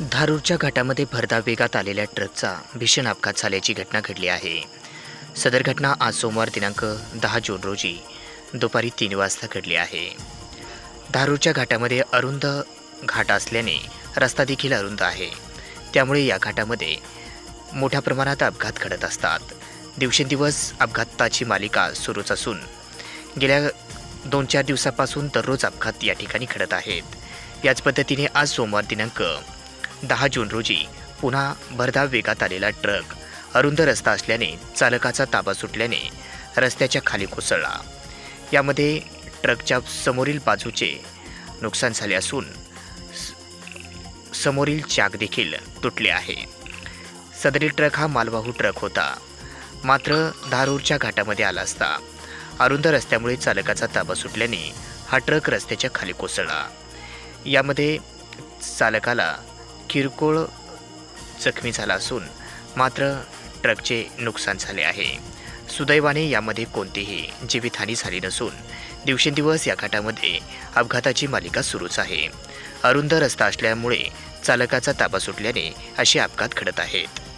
धारूरच्या घाटामध्ये भरधाव वेगात आलेल्या ट्रकचा भीषण अपघात झाल्याची घटना घडली आहे. सदर घटना आज सोमवार दिनांक दहा जून रोजी दुपारी तीन वाजता घडली आहे. धारूरच्या घाटामध्ये अरुंद घाट असल्याने रस्ता देखील अरुंद आहे. त्यामुळे या घाटामध्ये मोठ्या प्रमाणात अपघात घडत असतात. दिवसेंदिवस अपघाताची मालिका सुरूच असून गेल्या दोन चार दिवसापासून दररोज अपघात या ठिकाणी घडत आहेत. याच पद्धतीने आज सोमवार दिनांक दहा जून रोजी पुन्हा भरधाव वेगात आलेला ट्रक अरुंद रस्ता असल्याने चालकाचा ताबा सुटल्याने रस्त्याच्या खाली कोसळला. यामध्ये ट्रकच्या समोरील बाजूचे नुकसान झाले असून समोरील चाक देखील तुटले आहे. सदरील ट्रक हा मालवाहू ट्रक होता. मात्र धारूरच्या घाटामध्ये आला असता. अरुंद रस्त्यामुळे चालकाचा ताबा सुटल्याने हा ट्रक रस्त्याच्या खाली कोसळला. यामध्ये चालकाला किरकोळ जखमी झाला असून मात्र ट्रकचे नुकसान झाले आहे. सुदैवाने यामध्ये कोणतीही जीवितहानी झाली नसून दिवसेंदिवस या घाटामध्ये अपघाताची मालिका सुरूच आहे. अरुंद रस्ता असल्यामुळे चालकाचा ताबा सुटल्याने असे अपघात घडत आहेत.